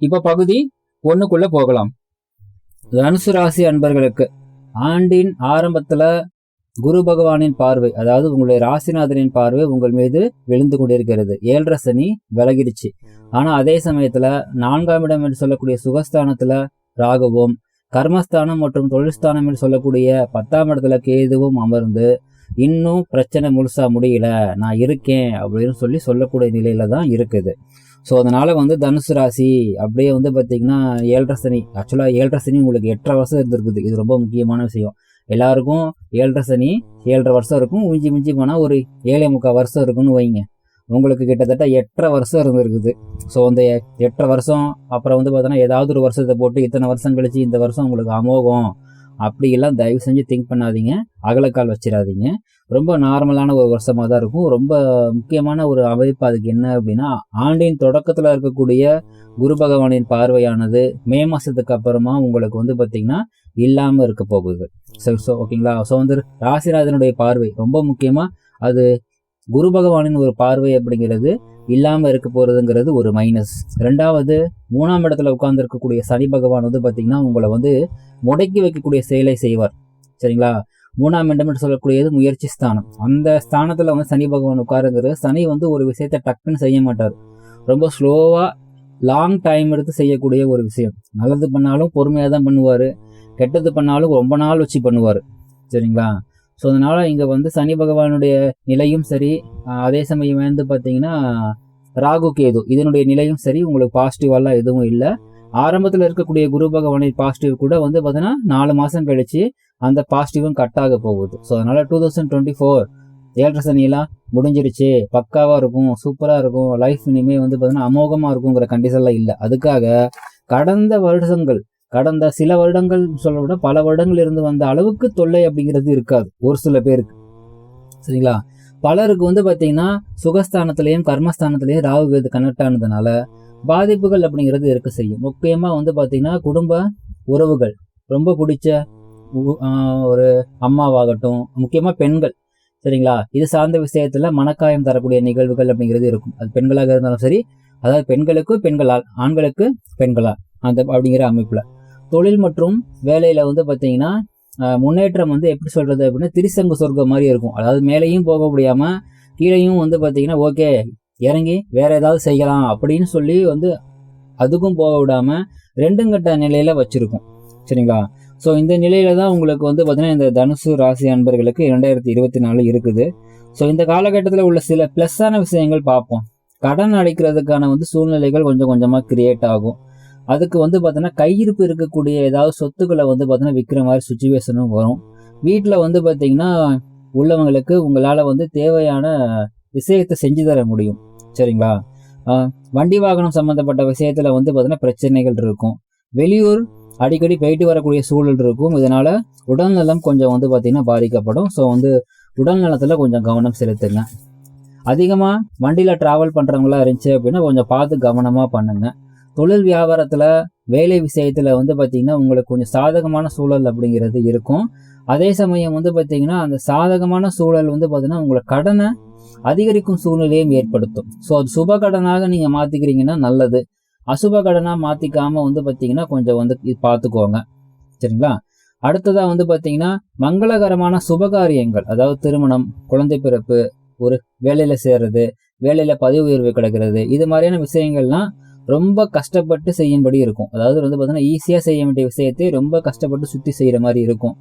இப்ப பகுதி ஒண்ணுக்குள்ள போகலாம். தனுசு ராசி அன்பர்களுக்கு ஆண்டின் ஆரம்பத்துல குரு பகவானின் பார்வை அதாவது உங்களுடைய ராசிநாதனின் பார்வை உங்கள் மீது விழுந்து கொண்டிருக்கிறது. ஏழரை சனி விலகிடுச்சு. ஆனா அதே சமயத்துல நான்காம் இடம் என்று சொல்லக்கூடிய சுகஸ்தானத்துல ராகுவும் கர்மஸ்தானம் மற்றும் தொழில்ஸ்தானம் என்று சொல்லக்கூடிய பத்தாம் இடத்துல கேதுவும் அமர்ந்து இன்னும் பிரச்சனை முழுசா முடியல நான் இருக்கேன் அப்படின்னு சொல்லி சொல்லக்கூடிய நிலையில தான் இருக்குது. ஸோ அதனால் வந்து தனுசு ராசி அப்படியே வந்து பார்த்தீங்கன்னா ஏழரை சனி. ஆக்சுவலாக ஏழரை சனி உங்களுக்கு எட்டரை வருஷம் இருந்திருக்குது. இது ரொம்ப முக்கியமான விஷயம். எல்லாருக்கும் ஏழரை சனி ஏழரை வருஷம் இருக்கும். மிஞ்சி மிஞ்சி போனால் ஒரு ஏழை முக்கால் வருஷம் இருக்குன்னு வைங்க. உங்களுக்கு கிட்டத்தட்ட எட்டரை வருஷம் இருந்திருக்குது. ஸோ அந்த எட்டரை வருஷம் அப்புறம் வந்து பார்த்தோன்னா ஏதாவது ஒரு வருஷத்தை போட்டு இத்தனை வருஷம் கழிச்சு இந்த வருஷம் உங்களுக்கு அமோகம். அப்படியெல்லாம் தயவு செஞ்சு திங்க் பண்ணாதீங்க. அகலக்கால் வச்சிடாதீங்க. ரொம்ப நார்மலான ஒரு வருஷமாக தான் இருக்கும். ரொம்ப முக்கியமான ஒரு அமைப்பு அதுக்கு என்ன அப்படின்னா ஆண்டின் தொடக்கத்தில் இருக்கக்கூடிய குரு பகவானின் பார்வையானது மே மாதத்துக்கு அப்புறமா உங்களுக்கு வந்து பார்த்திங்கன்னா இல்லாமல் இருக்க போகுது. சரி ஸோ ஓகேங்களா ஸோ வந்து ராசிராஜனுடைய பார்வை ரொம்ப முக்கியமாக அது குரு பகவானின் ஒரு பார்வை அப்படிங்கிறது இல்லாமல் இருக்க போகிறதுங்கிறது ஒரு மைனஸ் ரெண்டாவது மூணாம் இடத்துல உட்கார்ந்துருக்கக்கூடிய சனி பகவான் வந்து பார்த்திங்கன்னா உங்களை வந்து முடக்கி வைக்கக்கூடிய செயலை செய்வார். சரிங்களா? மூணாம் இடம் என்று சொல்லக்கூடியது முயற்சி ஸ்தானம். அந்த ஸ்தானத்தில் வந்து சனி பகவான் உட்காருங்கிறது சனி வந்து ஒரு விஷயத்தை டக்குன்னு செய்ய மாட்டார். ரொம்ப ஸ்லோவாக லாங் டைம் எடுத்து செய்யக்கூடிய ஒரு விஷயம். நல்லது பண்ணாலும் பொறுமையாக தான் பண்ணுவார். கெட்டது பண்ணாலும் ரொம்ப நாள் வச்சு பண்ணுவார். சரிங்களா? ஸோ அதனால் இங்கே வந்து சனி பகவானுடைய நிலையும் சரி. அதே சமயம் வந்து பார்த்தீங்கன்னா ராகு கேது இதனுடைய நிலையும் சரி. உங்களுக்கு பாசிட்டிவாலாம் எதுவும் இல்லை. ஆரம்பத்தில் இருக்கக்கூடிய குரு பகவானின் பாசிட்டிவ் கூட வந்து பார்த்தீங்கன்னா நாலு மாதம் கழிச்சு அந்த பாசிட்டிவும் கட் ஆக போகுது. ஸோ அதனால் டூ தௌசண்ட் டுவெண்ட்டி ஃபோர் ஏழரை சனியெல்லாம் முடிஞ்சிருச்சு. பக்காவாக இருக்கும் சூப்பராக இருக்கும். லைஃப் இனிமேல் வந்து பார்த்தீங்கன்னா அமோகமாக இருக்குங்கிற கண்டிஷன்லாம் இல்லை. அதுக்காக கடந்த வருடங்கள் கடந்த சில வருடங்கள் சொல்ல விட பல வருடங்கள் இருந்து வந்த அளவுக்கு தொல்லை அப்படிங்கிறது இருக்காது ஒரு சில பேருக்கு. சரிங்களா? பலருக்கு வந்து பார்த்தீங்கன்னா சுகஸ்தானத்திலையும் கர்மஸ்தானத்திலையும் ராகு கேது கனெக்ட் ஆனதுனால பாதிப்புகள் அப்படிங்கிறது இருக்க செய்யும். முக்கியமாக வந்து பார்த்தீங்கன்னா குடும்ப உறவுகள். ரொம்ப பிடிச்ச ஒரு அம்மாவாகட்டும் முக்கியமாக பெண்கள். சரிங்களா? இது சார்ந்த விஷயத்தில் மனக்காயம் தரக்கூடிய நிகழ்வுகள் அப்படிங்கிறது இருக்கும். அது பெண்களாக இருந்தாலும் சரி அதாவது பெண்களுக்கு பெண்களால் ஆண்களுக்கு பெண்களால் அந்த அப்படிங்கிற அமைப்பில். தொழில் மற்றும் வேலையில் வந்து பார்த்தீங்கன்னா முன்னேற்றம் வந்து எப்படி சொல்கிறது அப்படின்னா திரிசங்கு சொர்க்கம் மாதிரி இருக்கும். அதாவது மேலேயும் போக முடியாமல் கீழேயும் வந்து பார்த்தீங்கன்னா ஓகே இறங்கி வேற ஏதாவது செய்யலாம் அப்படின்னு சொல்லி வந்து அதுக்கும் போக விடாமல் ரெண்டும் கட்ட நிலையில் வச்சுருக்கும். சரிங்களா? ஸோ இந்த நிலையில தான் உங்களுக்கு வந்து பார்த்தீங்கன்னா இந்த தனுசு ராசி அன்பர்களுக்கு இரண்டாயிரத்தி இருபத்தி நாலு இருக்குது. ஸோ இந்த காலகட்டத்தில் உள்ள சில ப்ளஸ்ஸான விஷயங்கள் பார்ப்போம். கடன் அடைக்கிறதுக்கான வந்து சூழ்நிலைகள் கொஞ்சம் கொஞ்சமாக கிரியேட் ஆகும். அதுக்கு வந்து பார்த்தீங்கன்னா கையிருப்பு இருக்கக்கூடிய ஏதாவது சொத்துக்களை வந்து பார்த்தீங்கன்னா விற்கிற மாதிரி சுச்சுவேஷனும் வரும். வீட்டில் வந்து பார்த்தீங்கன்னா உள்ளவங்களுக்கு உங்களால் வந்து தேவையான விஷயத்தை செஞ்சு தர முடியும். சரிங்களா? வண்டி வாகனம் சம்மந்தப்பட்ட விஷயத்தில் வந்து பார்த்தீங்கன்னா பிரச்சனைகள் இருக்கும். வெளியூர் அடிக்கடி போயிட்டு வரக்கூடிய சூழல் இருக்கும். இதனால் உடல்நலம் கொஞ்சம் வந்து பார்த்திங்கன்னா பாதிக்கப்படும். ஸோ வந்து உடல் நலத்தில் கொஞ்சம் கவனம் செலுத்துங்க. அதிகமாக வண்டியில் ட்ராவல் பண்ணுறவங்களா இருந்துச்சு அப்படின்னா கொஞ்சம் பார்த்து கவனமாக பண்ணுங்கள் தொழில் வியாபாரத்தில் வேலை விஷயத்தில் வந்து பார்த்திங்கன்னா உங்களுக்கு கொஞ்சம் சாதகமான சூழல் அப்படிங்கிறது இருக்கும். அதே சமயம் வந்து பார்த்திங்கன்னா அந்த சாதகமான சூழல் வந்து பார்த்திங்கன்னா உங்களை கடனை அதிகரிக்கும் சூழ்நிலையும் ஏற்படுத்தும். ஸோ அது சுப கடனாக நீங்கள் மாற்றிக்கிறீங்கன்னா நல்லது. அசுப கடனாக மாற்றிக்காமல் வந்து பார்த்திங்கன்னா கொஞ்சம் வந்து இது பார்த்துக்கோங்க சரிங்களா? அடுத்ததாக வந்து பார்த்திங்கன்னா மங்களகரமான சுபகாரியங்கள் அதாவது திருமணம் குழந்தை பிறப்பு ஒரு வேலையில் சேர்றது வேலையில் பதவி உயர்வு கிடைக்கிறது இது மாதிரியான விஷயங்கள்லாம் ரொம்ப கஷ்டப்பட்டு செய்யும்படி இருக்கும். அதாவது வந்து பார்த்தீங்கன்னா ஈஸியாக செய்ய வேண்டிய விஷயத்தை ரொம்ப கஷ்டப்பட்டு சுற்றி செய்கிற மாதிரி இருக்கும்.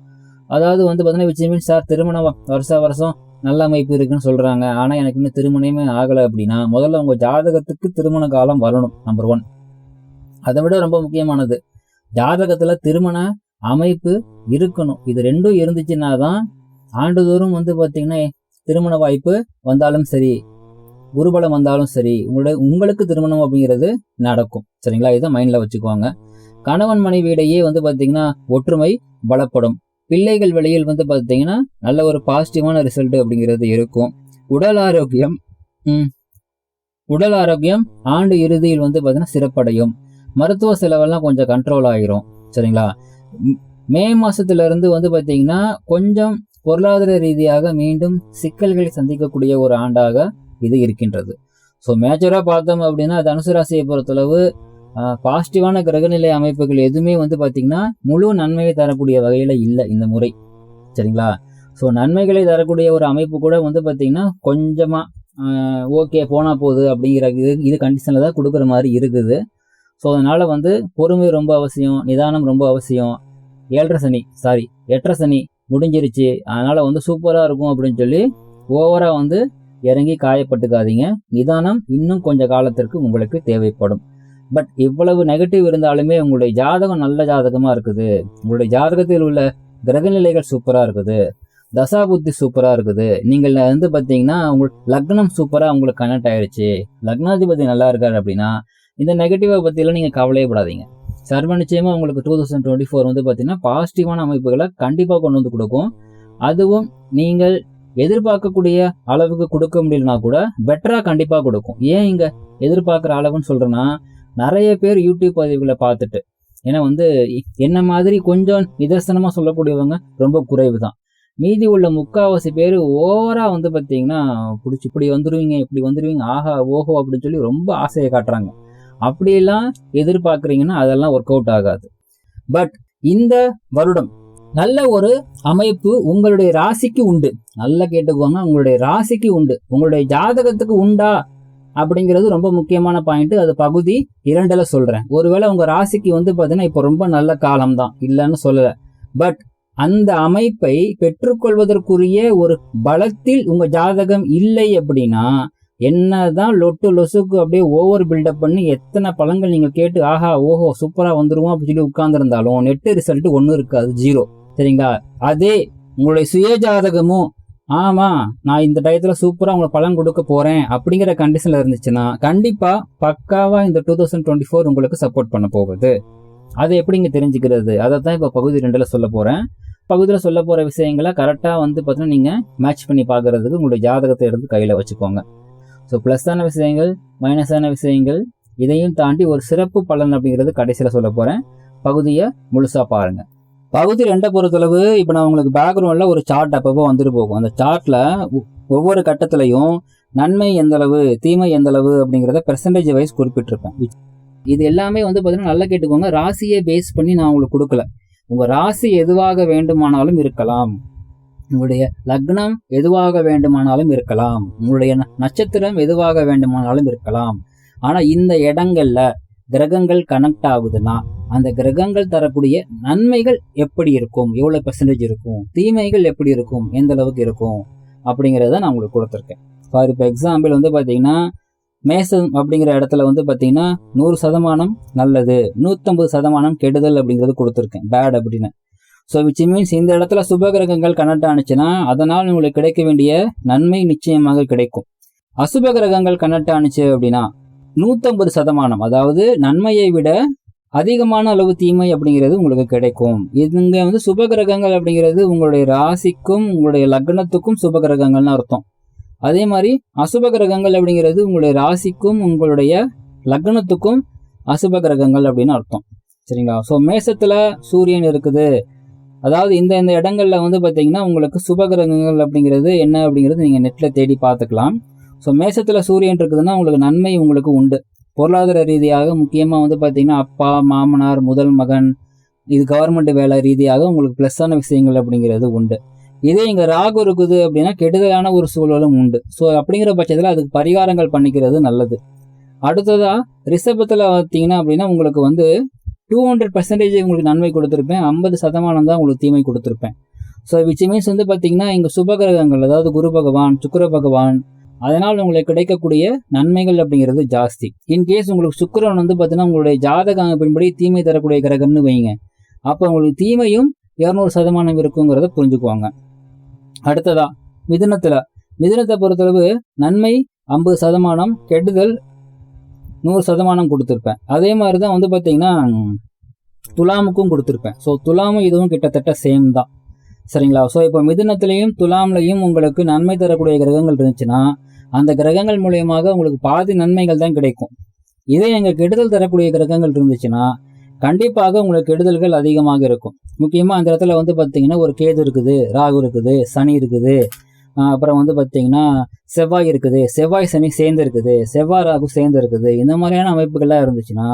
அதாவது வந்து பார்த்தீங்கன்னா விச் மீன் சார் திருமணம் வருஷம் வருஷம் நல்ல அமைப்பு இருக்குன்னு சொல்கிறாங்க ஆனால் எனக்கு இன்னும் திருமணமே ஆகலை அப்படின்னா முதல்ல உங்கள் ஜாதகத்துக்கு திருமண காலம் வரணும் நம்பர் ஒன் அதை விட ரொம்ப முக்கியமானது ஜாதகத்தில் திருமண அமைப்பு இருக்கணும். இது ரெண்டும் இருந்துச்சுன்னா தான் ஆண்டுதோறும் வந்து பார்த்தீங்கன்னா திருமண வாய்ப்பு வந்தாலும் சரி குருபலம் வந்தாலும் சரி உங்களுடைய உங்களுக்கு திருமணம் அப்படிங்கிறது நடக்கும். சரிங்களா? இதை மைண்டில் வச்சுக்குவாங்க கணவன் மனைவியிடையே வந்து பார்த்தீங்கன்னா ஒற்றுமை பலப்படும். பிள்ளைகள் வெளியில் வந்து பார்த்தீங்கன்னா நல்ல ஒரு பாசிட்டிவான ரிசல்ட் அப்படிங்கிறது இருக்கும். உடல் ஆரோக்கியம் ம், உடல் ஆரோக்கியம் ஆண்டு இறுதியில் வந்து பார்த்தீங்கன்னா சிறப்படையும். மருத்துவ செலவெல்லாம் கொஞ்சம் கண்ட்ரோல் ஆகிரும் சரிங்களா? மே மாசத்துல இருந்து வந்து பார்த்தீங்கன்னா கொஞ்சம் பொருளாதார ரீதியாக மீண்டும் சிக்கல்களை சந்திக்கக்கூடிய ஒரு ஆண்டாக இது இருக்கின்றது. ஸோ மேஜராக பார்த்தோம் அப்படின்னா தனுசு ராசியை பொறுத்தளவு பாசிட்டிவான கிரகநிலை அமைப்புகள் எதுவுமே வந்து பார்த்திங்கன்னா முழு நன்மையை தரக்கூடிய வகையில் இல்லை இந்த முறை. சரிங்களா? ஸோ நன்மைகளை தரக்கூடிய ஒரு அமைப்பு கூட வந்து பார்த்திங்கன்னா கொஞ்சமாக ஓகே போனால் போகுது அப்படிங்கிற இது இது கண்டிஷனில் தான் கொடுக்குற மாதிரி இருக்குது. ஸோ அதனால் வந்து பொறுமை ரொம்ப அவசியம் நிதானம் ரொம்ப அவசியம். ஏழரை சனி சாரி எட்டரை சனி முடிஞ்சிருச்சு. அதனால் வந்து சூப்பராக இருக்கும் அப்படின்னு சொல்லி ஓவராக வந்து இறங்கி காயப்பட்டுக்காதீங்க. நிதானம் இன்னும் கொஞ்ச காலத்திற்கு உங்களுக்கு தேவைப்படும். பட் இவ்வளவு நெகட்டிவ் இருந்தாலுமே உங்களுடைய ஜாதகம் நல்ல ஜாதகமாக இருக்குது. உங்களுடைய ஜாதகத்தில் உள்ள கிரகநிலைகள் சூப்பராக இருக்குது. தசா புத்தி சூப்பராக இருக்குது. நீங்கள் வந்து பார்த்தீங்கன்னா உங்களுக்கு லக்னம் சூப்பராக உங்களுக்கு கனெக்ட் ஆயிடுச்சு லக்னாதிபதி நல்லா இருக்காரு அப்படின்னா இந்த நெகட்டிவை பற்றியெல்லாம் நீங்கள் கவலையே படாதீங்க. சர்வ நிச்சயமாக உங்களுக்கு டூ தௌசண்ட் டுவெண்ட்டி ஃபோர் வந்து பார்த்தீங்கன்னா பாசிட்டிவான அமைப்புகளை கண்டிப்பாக கொண்டு வந்து கொடுக்கும். அதுவும் நீங்கள் எதிர்பார்க்கக்கூடிய அளவுக்கு கொடுக்க முடியலனா கூட பெட்டராக கண்டிப்பாக கொடுக்கும். ஏன் இங்கே எதிர்பார்க்குற அளவுன்னு சொல்கிறேன்னா நிறைய பேர் யூடியூப் பதிவுகளை பார்த்துட்டு ஏன்னா வந்து என்ன மாதிரி கொஞ்சம் நிதர்சனமாக சொல்லக்கூடியவங்க ரொம்ப குறைவு தான் மீதி உள்ள முக்காவாசி பேர் ஓவராக வந்து பார்த்தீங்கன்னா பிடிச்சி இப்படி வந்துடுவீங்க இப்படி வந்துடுவீங்க ஆஹா ஓஹோ அப்படின்னு சொல்லி ரொம்ப ஆசையை காட்டுறாங்க. அப்படியெல்லாம் எதிர்பார்க்குறீங்கன்னா அதெல்லாம் ஒர்க் அவுட் ஆகாது. பட் இந்த வருடம் நல்ல ஒரு அமைப்பு உங்களுடைய ராசிக்கு உண்டு. நல்லா கேட்டுக்கோங்க உங்களுடைய ராசிக்கு உண்டு. உங்களுடைய ஜாதகத்துக்கு உண்டா அப்படிங்கிறது ரொம்ப முக்கியமான பாயிண்ட் அது பகுதி இரண்டுல சொல்றேன். ஒருவேளை உங்க ராசிக்கு வந்து பாத்தீங்கன்னா இப்போ ரொம்ப நல்ல காலம் தான் இல்லைன்னு சொல்லல. பட் அந்த அமைப்பை பெற்றுக்கொள்வதற்குரிய ஒரு பலத்தில் உங்க ஜாதகம் இல்லை அப்படின்னா என்னதான் லொட்டு லொசுக்கு அப்படியே ஓவர் பில்டப் பண்ணி எத்தனை பழங்கள் நீங்க கேட்டு ஆஹா ஓஹோ சூப்பரா வந்துருவோம் அப்படின்னு சொல்லி உட்கார்ந்துருந்தாலும் நெட்டு ரிசல்ட் ஒன்றும் இருக்காது ஜீரோ சரிங்களா அதே உங்களுடைய சுய ஜாதகமும் ஆமாம் நான் இந்த டயத்தில் சூப்பராக உங்களுக்கு பலன் கொடுக்க போகிறேன் அப்படிங்கிற கண்டிஷனில் இருந்துச்சுன்னா கண்டிப்பாக பக்காவாக இந்த டூ தௌசண்ட் டுவெண்ட்டி ஃபோர் உங்களுக்கு சப்போர்ட் பண்ண போகுது. அதை எப்படிங்க தெரிஞ்சுக்கிறது? அதை தான் இப்போ பகுதி ரெண்டில் சொல்ல போகிறேன் பகுதியில் சொல்ல போகிற விஷயங்களை கரெக்டாக வந்து பார்த்தீங்கன்னா நீங்கள் மேட்ச் பண்ணி பார்க்கறதுக்கு உங்களுடைய ஜாதகத்தை எடுத்து கையில் வச்சுக்கோங்க. ஸோ ப்ளஸ்ஸான விஷயங்கள் மைனஸான விஷயங்கள் இதையும் தாண்டி ஒரு சிறப்பு பலன் அப்படிங்கிறது கடைசியில் சொல்ல போகிறேன் பகுதியை முழுசாக பாருங்கள் பகுதி ரெண்டை பொறுத்தளவு இப்போ நான் உங்களுக்கு பேக்ரவுண்டில் ஒரு சார்ட் அப்பப்போ வந்துட்டு போகும். அந்த சார்ட்டில் ஒவ்வொரு கட்டத்திலையும் நன்மை எந்தளவு தீமை எந்தளவு அப்படிங்கிறத பெர்சன்டேஜ் வைஸ் குறிப்பிட்டிருப்பேன் இது எல்லாமே வந்து பார்த்தீங்கன்னா நல்லா கேட்டுக்கோங்க. ராசியை பேஸ் பண்ணி நான் உங்களுக்கு கொடுக்கல. உங்கள் ராசி எதுவாக வேண்டுமானாலும் இருக்கலாம். உங்களுடைய லக்னம் எதுவாக வேண்டுமானாலும் இருக்கலாம். உங்களுடைய ந- நட்சத்திரம் எதுவாக வேண்டுமானாலும் இருக்கலாம். ஆனால் இந்த இடங்கள்ல கிரகங்கள் கனெக்ட் ஆகுதுன்னா அந்த கிரகங்கள் தரக்கூடிய நன்மைகள் எப்படி இருக்கும்? எவ்வளோ பெர்சன்டேஜ் இருக்கும்? தீமைகள் எப்படி இருக்கும்? எந்த அளவுக்கு இருக்கும்? அப்படிங்கிறத நான் உங்களுக்கு கொடுத்துருக்கேன். ஃபார் இப்போ எக்ஸாம்பிள் வந்து பார்த்தீங்கன்னா மேசம் அப்படிங்கிற இடத்துல வந்து பார்த்தீங்கன்னா நூறு சதமானம் நல்லது நூற்றம்பது சதமானம் கெடுதல் அப்படிங்கிறது கொடுத்துருக்கேன். பேட் அப்படின்னு. ஸோ விச் மீன்ஸ் இந்த இடத்துல சுப கிரகங்கள் கனெக்ட் ஆனிச்சுன்னா அதனால் உங்களுக்கு கிடைக்க வேண்டிய நன்மை நிச்சயமாக கிடைக்கும். அசுப கிரகங்கள் கனெக்ட் ஆனிச்சு அப்படின்னா நூற்றம்பது சதமானம் அதாவது நன்மையை விட அதிகமான அளவு தீமை அப்படிங்கிறது உங்களுக்கு கிடைக்கும். இங்க வந்து சுப கிரகங்கள் அப்படிங்கிறது உங்களுடைய ராசிக்கும் உங்களுடைய லக்னத்துக்கும் சுப கிரகங்கள்னு அர்த்தம். அதே மாதிரி அசுப கிரகங்கள் அப்படிங்கிறது உங்களுடைய ராசிக்கும் உங்களுடைய லக்னத்துக்கும் அசுப கிரகங்கள் அப்படின்னு அர்த்தம். சரிங்களா? ஸோ மேசத்துல சூரியன் இருக்குது. அதாவது இந்த இந்த இடங்கள்ல வந்து பார்த்தீங்கன்னா உங்களுக்கு சுப கிரகங்கள் அப்படிங்கிறது என்ன அப்படிங்கிறது நீங்கள் நெட்டில் தேடி பார்த்துக்கலாம். ஸோ மேசத்தில் சூரியன் இருக்குதுன்னா உங்களுக்கு நன்மை உங்களுக்கு உண்டு. பொருளாதார ரீதியாக முக்கியமாக வந்து பார்த்தீங்கன்னா அப்பா மாமனார் முதல் மகன் இது கவர்மெண்ட் வேலை ரீதியாக உங்களுக்கு ப்ளஸ்ஸான விஷயங்கள் அப்படிங்கிறது உண்டு. இதே இங்கே ராகு இருக்குது அப்படின்னா கெடுதலான ஒரு சூழலும் உண்டு. ஸோ அப்படிங்கிற பட்சத்தில் அதுக்கு பரிகாரங்கள் பண்ணிக்கிறது நல்லது. அடுத்ததாக ரிஷபத்தில் பார்த்தீங்கன்னா அப்படின்னா உங்களுக்கு வந்து டூ ஹண்ட்ரட் பர்சன்டேஜ் உங்களுக்கு நன்மை கொடுத்துருப்பேன். ஐம்பது சதமானம் தான் உங்களுக்கு தீமை கொடுத்துருப்பேன். ஸோ விச் மீன்ஸ் வந்து பார்த்தீங்கன்னா இங்கே சுபகிரகங்கள் அதாவது குரு பகவான் சுக்கர பகவான் அதனால் உங்களுக்கு கிடைக்கக்கூடிய நன்மைகள் அப்படிங்கிறது ஜாஸ்தி. இன்கேஸ் உங்களுக்கு சுக்கரன் வந்து பார்த்தீங்கன்னா உங்களுடைய ஜாதக அமைப்பின்படி தீமை தரக்கூடிய கிரகம்னு வைங்க. அப்போ உங்களுக்கு தீமையும் இரநூறு சதமானம் இருக்குங்கிறத புரிஞ்சுக்குவாங்க. அடுத்ததா மிதுனத்தில். மிதுனத்தை பொறுத்தளவு நன்மை ஐம்பது சதமானம் கெடுதல் நூறு சதமானம் கொடுத்துருப்பேன். அதே மாதிரி தான் வந்து பார்த்தீங்கன்னா துலாமுக்கும் கொடுத்துருப்பேன். ஸோ துலாமும் இதுவும் கிட்டத்தட்ட சேம் தான். சரிங்களா? ஸோ இப்போ மிதுனத்திலையும் துலாம்லையும் உங்களுக்கு நன்மை தரக்கூடிய கிரகங்கள் இருந்துச்சுன்னா அந்த கிரகங்கள் மூலியமாக உங்களுக்கு பாதி நன்மைகள் தான் கிடைக்கும். இதே எங்கள் கெடுதல் தரக்கூடிய கிரகங்கள் இருந்துச்சுன்னா கண்டிப்பாக உங்களுக்கு கெடுதல்கள் அதிகமாக இருக்கும். முக்கியமாக அந்த இடத்துல வந்து பார்த்தீங்கன்னா ஒரு கேது இருக்குது ராகு இருக்குது சனி இருக்குது. அப்புறம் வந்து பார்த்தீங்கன்னா செவ்வாய் இருக்குது. செவ்வாய் சனி சேர்ந்து இருக்குது. செவ்வாய் ராகு சேர்ந்து இருக்குது. இந்த மாதிரியான அமைப்புகள்லாம் இருந்துச்சுன்னா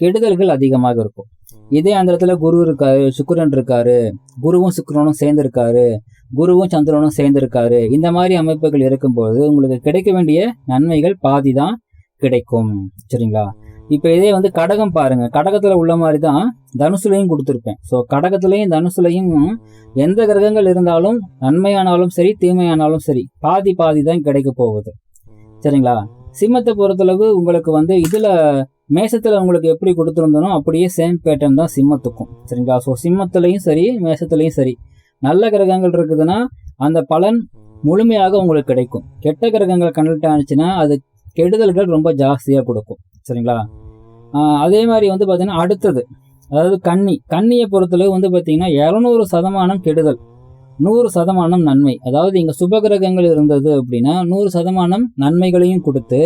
கெடுதல்கள் அதிகமாக இருக்கும். இதே அந்த இடத்துல குரு இருக்காரு சுக்கரன் இருக்காரு. குருவும் சுக்கரனும் சேர்ந்து இருக்காரு குருவும் சந்திரனும் சேர்ந்து இருக்காரு இந்த மாதிரி அமைப்புகள் இருக்கும்போது உங்களுக்கு கிடைக்க வேண்டிய நன்மைகள் பாதி தான் கிடைக்கும். சரிங்களா? இப்போ இதே வந்து கடகம் பாருங்க. கடகத்துல உள்ள மாதிரி தான் தனுசுலையும் கொடுத்துருப்பேன். ஸோ கடகத்துலையும் தனுசுலையும் எந்த கிரகங்கள் இருந்தாலும் நன்மையானாலும் சரி தீமையானாலும் சரி பாதி பாதி தான் கிடைக்க போகுது. சரிங்களா? சிம்மத்தை பொறுத்தளவு உங்களுக்கு வந்து இதுல மேசத்தில் உங்களுக்கு எப்படி கொடுத்துருந்தனோ அப்படியே சேம் பேட்டர்ன் தான் சிம்மத்துக்கும். சரிங்களா? ஸோ சிம்மத்துலையும் சரி மேசத்துலேயும் சரி. நல்ல கிரகங்கள் இருக்குதுன்னா அந்த பலன் முழுமையாக உங்களுக்கு கிடைக்கும். கெட்ட கிரகங்கள் கனெக்ட் ஆனிச்சுன்னா அது கெடுதல்கள் ரொம்ப ஜாஸ்தியாக கொடுக்கும். சரிங்களா? அதே மாதிரி வந்து பார்த்தீங்கன்னா அடுத்தது அதாவது கன்னி. கண்ணியை பொறுத்தளவு வந்து பார்த்தீங்கன்னா இரநூறு சதமானம் கெடுதல் நூறு சதமானம் நன்மை. அதாவது இங்கே சுபகிரகங்கள் இருந்தது அப்படின்னா நூறு சதமானம் நன்மைகளையும் கொடுத்து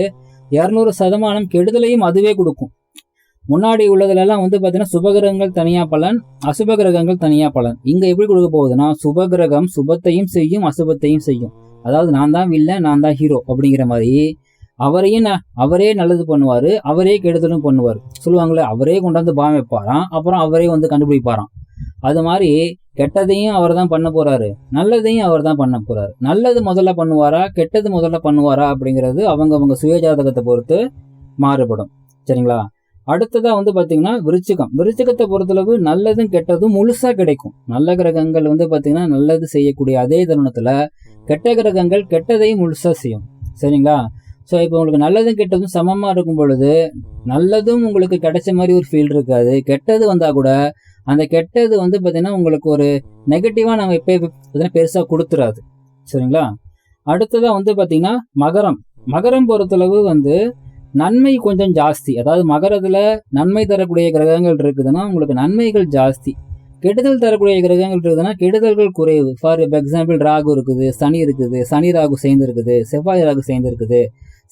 இரநூறு சதமானம் கெடுதலையும் அதுவே கொடுக்கும். முன்னாடி உள்ளதுலலாம் வந்து பார்த்தீங்கன்னா சுபகிரகங்கள் தனியாக பலன் அசுபகிரகங்கள் தனியாக பலன். இங்கே எப்படி கொடுக்க போகுதுன்னா சுபகிரகம் சுபத்தையும் செய்யும் அசுபத்தையும் செய்யும். அதாவது நான் தான் வில்ல நான் தான் ஹீரோ அப்படிங்கிற மாதிரி அவரையும் அவரே நல்லது பண்ணுவார் அவரே கெடுதலும் பண்ணுவார். சொல்லுவாங்களே அவரே கொண்டாந்து பாம் வைப்பாராம் அப்புறம் அவரே வந்து கண்டுபிடிப்பாராம். அது மாதிரி கெட்டதையும் அவர் தான் பண்ண போறாரு. நல்லதையும் அவர் தான் பண்ண போறாரு. நல்லது முதல்ல பண்ணுவாரா கெட்டது முதல்ல பண்ணுவாரா அப்படிங்கிறது அவங்க அவங்க சுயஜாதகத்தை பொறுத்து மாறுபடும். சரிங்களா? அடுத்ததாக வந்து பார்த்தீங்கன்னா விருச்சிகம். விருச்சிகத்தை பொறுத்தளவு நல்லதும் கெட்டதும் முழுசாக கிடைக்கும். நல்ல கிரகங்கள் வந்து பார்த்தீங்கன்னா நல்லது செய்யக்கூடிய அதே தருணத்தில் கெட்ட கிரகங்கள் கெட்டதையும் முழுசாக செய்யும். சரிங்களா? ஸோ இப்போ உங்களுக்கு நல்லதும் கெட்டதும் சமமாக இருக்கும் பொழுது நல்லதும் உங்களுக்கு கிடைச்ச மாதிரி ஒரு ஃபீல் இருக்காது. கெட்டது வந்தால் கூட அந்த கெட்டது வந்து பார்த்தீங்கன்னா உங்களுக்கு ஒரு நெகட்டிவாக நம்ம இப்போ பார்த்தீங்கன்னா பெருசாக கொடுத்துறாது. சரிங்களா? அடுத்ததாக வந்து பார்த்தீங்கன்னா மகரம். மகரம் பொறுத்தளவு வந்து நன்மை கொஞ்சம் ஜாஸ்தி. அதாவது மகரத்தில் நன்மை தரக்கூடிய கிரகங்கள் இருக்குதுன்னா உங்களுக்கு நன்மைகள் ஜாஸ்தி. கெடுதல் தரக்கூடிய கிரகங்கள் இருக்குதுன்னா கெடுதல்கள் குறைவு. ஃபார் எக்ஸாம்பிள் ராகு இருக்குது சனி இருக்குது சனி ராகு சேர்ந்து இருக்குது செவ்வாய் ராகு சேர்ந்து இருக்குது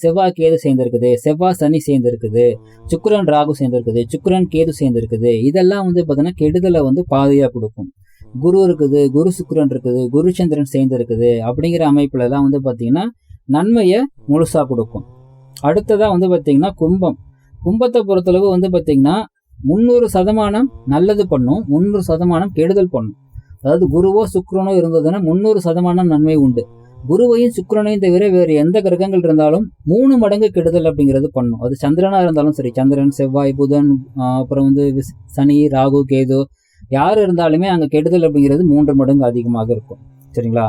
செவ்வாய் கேது சேர்ந்துருக்குது செவ்வாய் சனி சேர்ந்துருக்குது சுக்கரன் ராகு சேர்ந்துருக்குது சுக்கரன் கேது சேர்ந்துருக்குது. இதெல்லாம் வந்து பார்த்தீங்கன்னா கெடுதலை வந்து பாதையாக கொடுக்கும். குரு இருக்குது குரு சுக்கரன் இருக்குது குரு சந்திரன் சேர்ந்து இருக்குது அப்படிங்கிற அமைப்புல தான் வந்து பார்த்தீங்கன்னா நன்மையை முழுசாக கொடுக்கும். அடுத்ததாக வந்து பார்த்தீங்கன்னா கும்பம். கும்பத்தை பொறுத்தளவு வந்து பார்த்தீங்கன்னா முந்நூறு சதமானம் நல்லது பண்ணும் முந்நூறு சதமானம் கெடுதல் பண்ணும். அதாவது குருவோ சுக்கரனோ இருந்ததுன்னா முந்நூறு சதமானம் நன்மை உண்டு. குருவையும் சுக்கரனையும் தவிர வேறு எந்த கிரகங்கள் இருந்தாலும் மூணு மடங்கு கெடுதல் அப்படிங்கிறது பண்ணும். அது சந்திரனாக இருந்தாலும் சரி சந்திரன் செவ்வாய் புதன் அப்புறம் வந்து சனி ராகு கேது யார் இருந்தாலுமே அங்கே கெடுதல் அப்படிங்கிறது மூன்று மடங்கு அதிகமாக இருக்கும். சரிங்களா?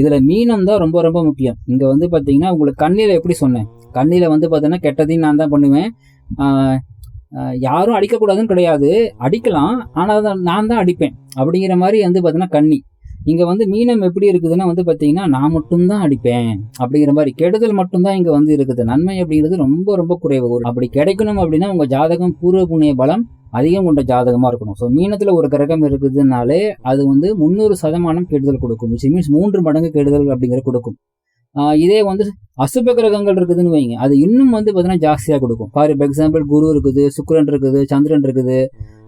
இதில் மீனம் தான் ரொம்ப ரொம்ப முக்கியம். இங்கே வந்து பார்த்தீங்கன்னா உங்களுக்கு கண்ணியில் எப்படி சொன்னேன்? கண்ணியில் வந்து பார்த்தீங்கன்னா கெட்டதையும் நான் தான் பண்ணுவேன். யாரும் அடிக்கக்கூடாதுன்னு கிடையாது. அடிக்கலாம் ஆனால் நான் தான் அடிப்பேன். அப்படிங்கிற மாதிரி வந்து பார்த்தீங்கன்னா கண்ணி இங்கே வந்து மீனம் எப்படி இருக்குதுன்னா வந்து பார்த்தீங்கன்னா நான் மட்டும்தான் அடிப்பேன். அப்படிங்கிற மாதிரி. கெடுதல் மட்டும்தான் இங்கே வந்து இருக்குது. நன்மை அப்படிங்கிறது ரொம்ப ரொம்ப குறைவு. அப்படி கிடைக்கணும் அப்படின்னா உங்கள் ஜாதகம் பூர்வ புண்ணிய பலம் அதிகம் கொண்ட ஜாதகமாக இருக்கணும். ஸோ மீனத்தில் ஒரு கிரகம் இருக்குதுனாலே அது வந்து முந்நூறு சதமானம் கெடுதல் கொடுக்கும். விச் மீன்ஸ் மூன்று மடங்கு கெடுதல் அப்படிங்கிற கொடுக்கும். இதே வந்து அசுப கிரகங்கள் இருக்குதுன்னு வைங்க. அது இன்னும் வந்து பார்த்தீங்கன்னா ஜாஸ்தியாக கொடுக்கும். ஃபார் எக்ஸாம்பிள் குரு இருக்குது சுக்கரன் இருக்குது சந்திரன் இருக்குது.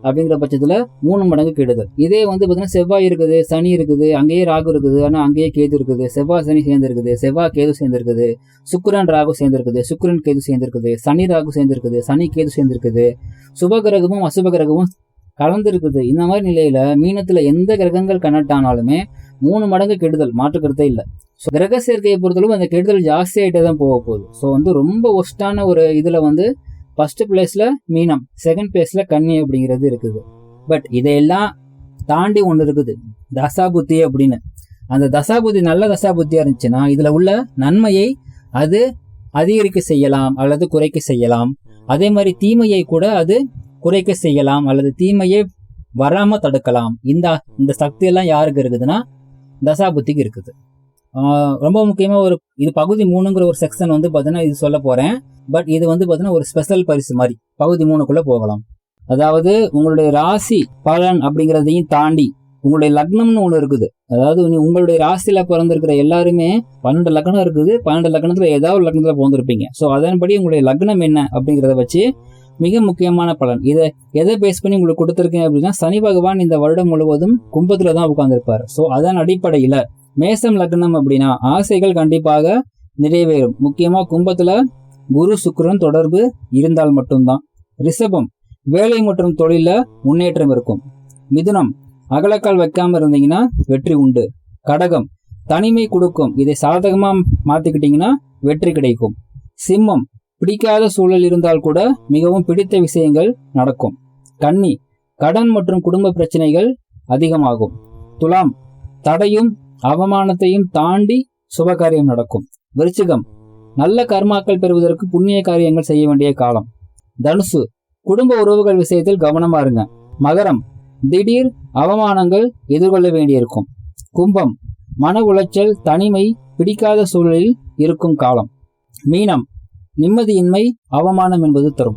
அப்படிங்கிற பட்சத்தில் மூணு மடங்கு கெடுதல். இதே வந்து பார்த்தீங்கன்னா செவ்வாய் இருக்குது சனி இருக்குது அங்கேயே ராகு இருக்குது ஆனால் அங்கேயே கேது இருக்குது. செவ்வாய் சனி சேர்ந்துருக்குது செவ்வாய் கேது சேர்ந்துருக்குது சுக்கரன் ராகு சேர்ந்துருக்குது சுக்கரன் கேது சேர்ந்துருக்குது சனி ராகு சேர்ந்துருக்குது சனி கேது சேர்ந்துருக்குது. சுப கிரகமும் அசுப கிரகமும் கலந்துருக்குது. இந்த மாதிரி நிலையில மீனத்துல எந்த கிரகங்கள் கனெக்ட் ஆனாலுமே மூணு மடங்கு கெடுதல் மாற்றுக்கிறதே இல்லை. ஸோ கிரக சேர்க்கையை பொறுத்தளவு அந்த கெடுதல் ஜாஸ்தி ஆகிட்டே தான் போக போகுது. ஸோ வந்து ரொம்ப ஒஸ்டான ஒரு இதில் வந்து ஃபர்ஸ்ட் பிளேஸில் மீனம் செகண்ட் பிளேஸில் கன்னி அப்படிங்கிறது இருக்குது. பட் இதையெல்லாம் தாண்டி ஒன்று இருக்குது. தசாபுத்தி அப்படின்னு. அந்த தசாபுத்தி நல்ல தசாபுத்தியாக இருந்துச்சுன்னா இதில் உள்ள நன்மையை அது அதிகரிக்க செய்யலாம் அல்லது குறைக்க செய்யலாம். அதே மாதிரி தீமையை கூட அது குறைக்க செய்யலாம் அல்லது தீமையை வராம தடுக்கலாம். இந்த இந்த சக்தி எல்லாம் யாருக்கு இருக்குதுன்னா தசாபுத்திக்கு இருக்குது. ரொம்ப முக்கியமாக ஒரு இது பகுதி மூணுங்கிற ஒரு செக்ஷன் வந்து பார்த்தீங்கன்னா இது சொல்ல போகிறேன் பட் இது வந்து பார்த்தீங்கன்னா ஒரு ஸ்பெஷல் பரிசு மாதிரி. பகுதி மூணுக்குள்ளே போகலாம். அதாவது உங்களுடைய ராசி பலன் அப்படிங்கிறதையும் தாண்டி உங்களுடைய லக்னம்னு ஒன்று இருக்குது. அதாவது நீ- உங்களுடைய ராசியில பிறந்திருக்கிற எல்லாருமே பன்னெண்டு லக்னம் இருக்குது. பன்னெண்டு லக்னத்துல ஏதாவது ஒரு லக்னத்துல பிறந்திருப்பீங்க. ஸோ அதன்படி உங்களுடைய லக்னம் என்ன அப்படிங்கிறத வச்சு மிக முக்கியமான பலன். இதை எதை பேஸ் பண்ணி உங்களுக்கு கொடுத்துருக்கேன் அப்படின்னா சனி பகவான் இந்த வருடம் முழுவதும் கும்பத்துல தான் உட்காந்துருப்பார் ஸோ அதன் அடிப்படையில மேசம் லக்னம் அப்படின்னா ஆசைகள் கண்டிப்பாக நிறைவேறும். முக்கியமா கும்பத்துல குரு சுக்ரன் தொடர்பு இருந்தால் மட்டும்தான். ரிஷபம் வேலை மற்றும் தொழில முன்னேற்றம் இருக்கும். மிதுனம் அகலக்கால் வைக்காம இருந்தீங்கன்னா வெற்றி உண்டு. கடகம் தனிமை கொடுக்கும். இதை சாதகமா மாத்திக்கிட்டீங்கன்னா வெற்றி கிடைக்கும். சிம்மம் பிடிக்காத சூழல் இருந்தால் கூட மிகவும் பிடித்த விஷயங்கள் நடக்கும். கன்னி கடன் மற்றும் குடும்ப பிரச்சனைகள் அதிகமாகும். துலாம் தடையும் அவமானத்தையும் தாண்டி சுபகாரியம் நடக்கும். விருச்சிகம். நல்ல கர்மாக்கள் பெறுவதற்கு புண்ணிய காரியங்கள் செய்ய வேண்டிய காலம். தனுசு. குடும்ப உறவுகள் விஷயத்தில் கவனமா இருங்க. மகரம். திடீர் அவமானங்கள் எதிர்கொள்ள வேண்டியிருக்கும். கும்பம். மன உளைச்சல் தனிமை பிடிக்காத சூழலில் இருக்கும் காலம். மீனம். நிம்மதியின்மை அவமானம் என்பது தரும்.